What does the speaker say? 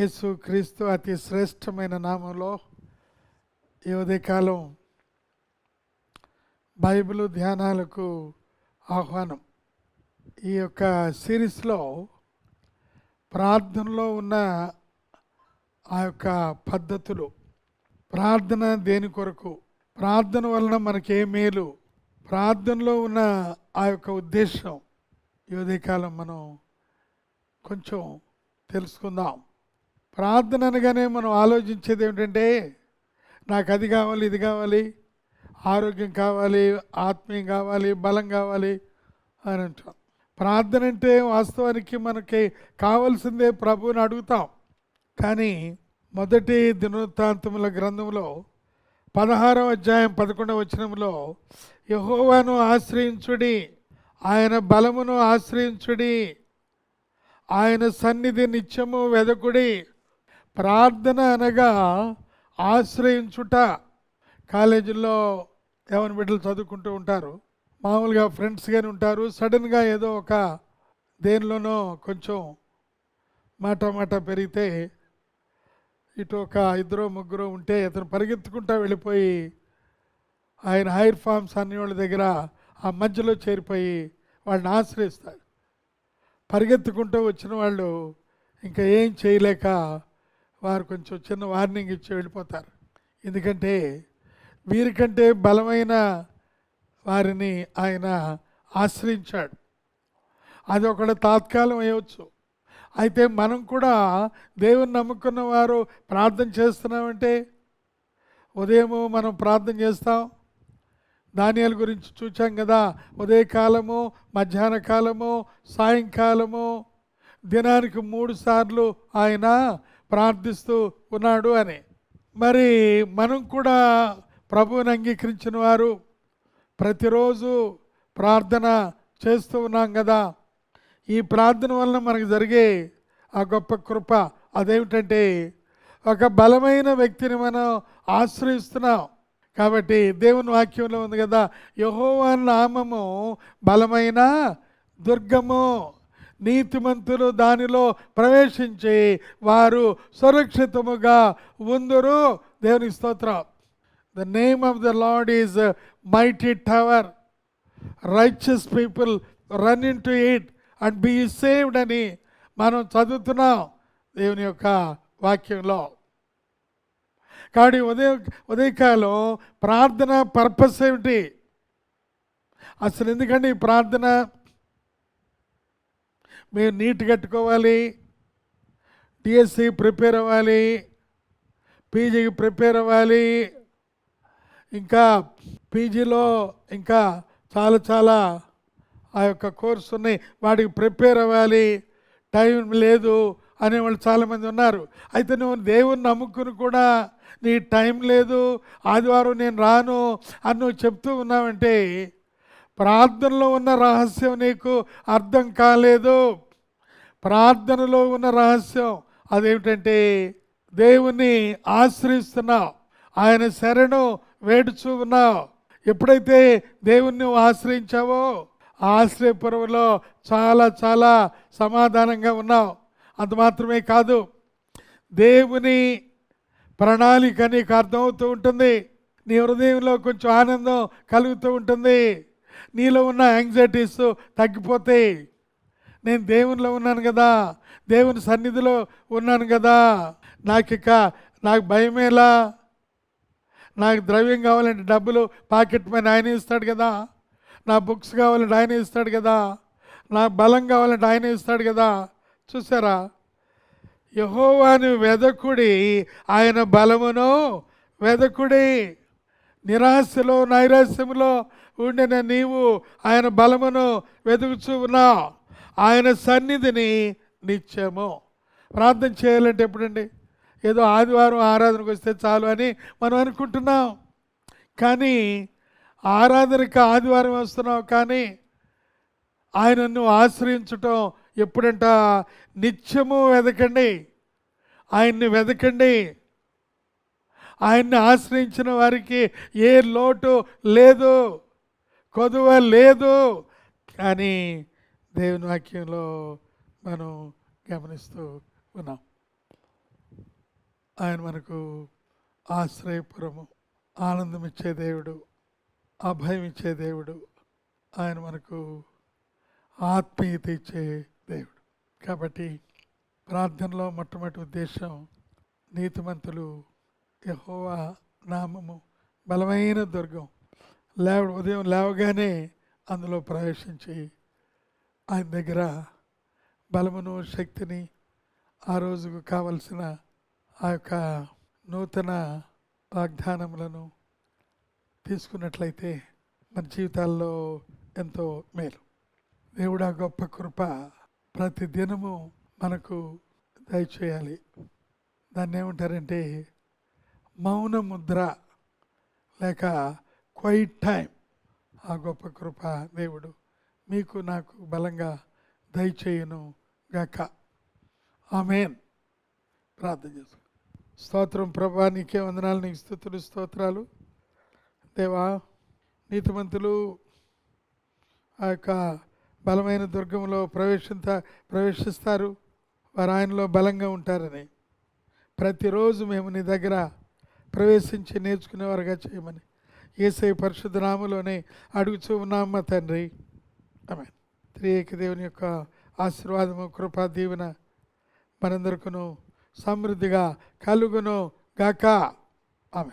యేసు క్రీస్తు అతి శ్రేష్టమైన నామంలో ఈ ఉదయకాలం బైబిల్ ధ్యానాలకు ఆహ్వానం. ఈ యొక్క సిరీస్లో ప్రార్థనలో ఉన్న ఆ యొక్క పద్ధతులు ప్రార్థన దేని కొరకు ప్రార్థన వలన మనకి మేలు ప్రార్థనలో ఉన్న ఆ యొక్క ఉద్దేశం ఈ ఉదయకాలం మనం కొంచెం తెలుసుకుందాం. ప్రార్థన అనగానే మనం ఆలోచించేది ఏమిటంటే నాకు అది కావాలి ఇది కావాలి ఆరోగ్యం కావాలి ఆత్మీయం కావాలి బలం కావాలి అని అంటాం. ప్రార్థన అంటే వాస్తవానికి మనకి కావాల్సిందే ప్రభువుని అడుగుతాం. కానీ మొదటి దినవృత్తాంతముల గ్రంథంలో పదహారవ అధ్యాయం పదకొండవ వచనంలో యహోవాను ఆశ్రయించుడి ఆయన బలమును ఆశ్రయించుడి ఆయన సన్నిధి నిత్యము వెదకుడి ప్రార్థన అనగా ఆశ్రయించుట. కాలేజీల్లో యవన బిడ్డలు చదువుకుంటూ ఉంటారు. మామూలుగా ఫ్రెండ్స్ కానీ ఉంటారు. సడన్గా ఏదో ఒక దేనిలోనో కొంచెం మాట మాట పెరిగితే ఇటు ఒక ఇద్దరు ముగ్గురు ఉంటే అతను పరిగెత్తుకుంటా వెళ్ళిపోయి ఆయన హైర్ ఫార్మ్స్ అన్ని వాళ్ళ దగ్గర ఆ మధ్యలో చేరిపోయి వాళ్ళని ఆశ్రయిస్తారు. పరిగెత్తుకుంటూ వచ్చిన వాళ్ళు ఇంకా ఏం చేయలేక వారు కొంచెం చిన్న వార్నింగ్ ఇచ్చి వెళ్ళిపోతారు. ఎందుకంటే వీరికంటే బలమైన వారిని ఆయన ఆశ్రయించాడు. అది ఒకటి తాత్కాలం అయ్యవచ్చు అయితే మనం కూడా దేవుని నమ్ముకున్న వారు ప్రార్థన చేస్తున్నామంటే ఉదయము మనం ప్రార్థన చేస్తాం. ధాన్యాల గురించి చూచాం కదా. ఉదయకాలము మధ్యాహ్న కాలము సాయంకాలము దినానికి మూడు సార్లు ఆయన ప్రార్థిస్తూ ఉన్నాడు అని. మరి మనం కూడా ప్రభువుని అంగీకరించిన వారు ప్రతిరోజు ప్రార్థన చేస్తూ ఉన్నాం కదా. ఈ ప్రార్థన వలన మనకు జరిగే ఆ గొప్ప కృప అదేమిటంటే ఒక బలమైన వ్యక్తిని మనం ఆశ్రయిస్తున్నాం. కాబట్టి దేవుని వాక్యంలో ఉంది కదా యహోవా నామము బలమైన దుర్గము. నీతిమంతులు దానిలో ప్రవేశించి వారు సురక్షితముగా ఉందరు. దేవుని స్తోత్రం. The name of the Lord is mighty tower righteous people run into it and be saved అని మనం చదువుతున్నాం దేవుని యొక్క వాక్యంలో. కాబట్టి ఉదయ ఉదయకాలం ప్రార్థన పర్పస్ ఏమిటి? అసలు ఎందుకంటే ఈ ప్రార్థన? మీరు నీట్ కట్టుకోవాలి డిఎస్సి ప్రిపేర్ అవ్వాలి పీజీకి ప్రిపేర్ అవ్వాలి. ఇంకా పీజీలో ఇంకా చాలా చాలా ఆ యొక్క కోర్సు ఉన్నాయి. వాటికి ప్రిపేర్ అవ్వాలి. టైం లేదు అనేవాళ్ళు చాలామంది ఉన్నారు. అయితే నువ్వు దేవుని నమ్ముకుని కూడా నీ టైం లేదు ఆదివారం నేను రాను అని నువ్వు చెప్తూ ఉన్నావంటే ప్రార్థనలో ఉన్న రహస్యం నీకు అర్థం కాలేదు. ప్రార్థనలో ఉన్న రహస్యం అదేమిటంటే దేవుణ్ణి ఆశ్రయిస్తున్నావు. ఆయన శరణు వేడుచూ ఉన్నావు. ఎప్పుడైతే దేవుణ్ణి ఆశ్రయించావో ఆ ఆశ్రయపురంలో చాలా చాలా సమాధానంగా ఉన్నావు. అంత మాత్రమే కాదు దేవుని ప్రణాళిక నీకు అర్థమవుతూ ఉంటుంది. నీ హృదయంలో కొంచెం ఆనందం కలుగుతూ ఉంటుంది. నీలో ఉన్న యాంగ్జైటీస్ తగ్గిపోతాయి నేను దేవునిలో ఉన్నాను కదా దేవుని సన్నిధిలో ఉన్నాను కదా నాకు ఇక నాకు భయమేలా నాకు ద్రవ్యం కావాలంటే డబ్బులు పాకెట్ పైన ఆయన ఇస్తాడు కదా నా బుక్స్ కావాలంటే ఆయన ఇస్తాడు కదా నా బలం కావాలంటే ఆయన ఇస్తాడు కదా. చూసారా? యహోవాని వెదకుడి ఆయన బలమును వెదకుడి. నిరాశలో నైరాశ్యంలో ఉండిన నీవు ఆయన బలమును వెతుకుచూ ఉన్నావు ఆయన సన్నిధిని నిత్యము. ప్రార్థన చేయాలంటే ఎప్పుడండి? ఏదో ఆదివారం ఆరాధనకు వస్తే చాలు అని మనం అనుకుంటున్నాం. కానీ ఆరాధనకి ఆదివారం వస్తున్నావు కానీ ఆయనను ఆశ్రయించటం ఎప్పుడంట? నిత్యము వెదకండి. ఆయన్ని వెదకండి. ఆయన్ని ఆశ్రయించిన వారికి ఏ లోటు లేదు కొదువ లేదు. కానీ దేవుని వాక్యంలో మనం గమనిస్తూ ఉన్నాం. ఆయన మనకు ఆశ్రయపురము ఆనందం ఇచ్చే దేవుడు అభయం ఇచ్చే దేవుడు ఆయన మనకు ఆత్మీయత ఇచ్చే దేవుడు. కాబట్టి ప్రార్థనలో మొట్టమొదటి ఉద్దేశం నీతిమంతులు యహోవా నామము. బలమైన దుర్గం. లేవ ఉదయం లేవగానే అందులో ప్రవేశించి ఆయన దగ్గర బలమును శక్తిని ఆ రోజుకు కావలసిన ఆ యొక్క నూతన వాగ్దానములను తీసుకున్నట్లయితే మన జీవితాల్లో ఎంతో మేలు. దేవుడు ఆ గొప్ప కృప ప్రతి దినము మనకు దయచేయాలి. దాన్ని ఏమంటారంటే మౌన ముద్ర లేక క్వైట్ టైం ఆ గొప్ప కృప దేవుడు మీకు నాకు బలంగా దయచేయును గక. ఆమెన్. ప్రార్థన చేసుకో స్తోత్రం ప్రభా నీకే వందనాలు నీకు స్థుతులు స్తోత్రాలు. దేవా నీతిమంతులు ఆ యొక్క బలమైన దుర్గంలో ప్రవేశింత ప్రవేశిస్తారు. వారు ఆయనలో బలంగా ఉంటారని. ప్రతిరోజు మేము నీ దగ్గర ప్రవేశించి నేర్చుకునేవారుగా చేయమని. ఏసై పరిశుద్ధ నామలోనే అడుగుచూ ఉన్నామ్మ తండ్రి? ఆమె త్రియేక దేవుని యొక్క ఆశీర్వాదము కృపా దీవెన మనందరికను సమృద్ధిగా కలుగును గాక. ఆమె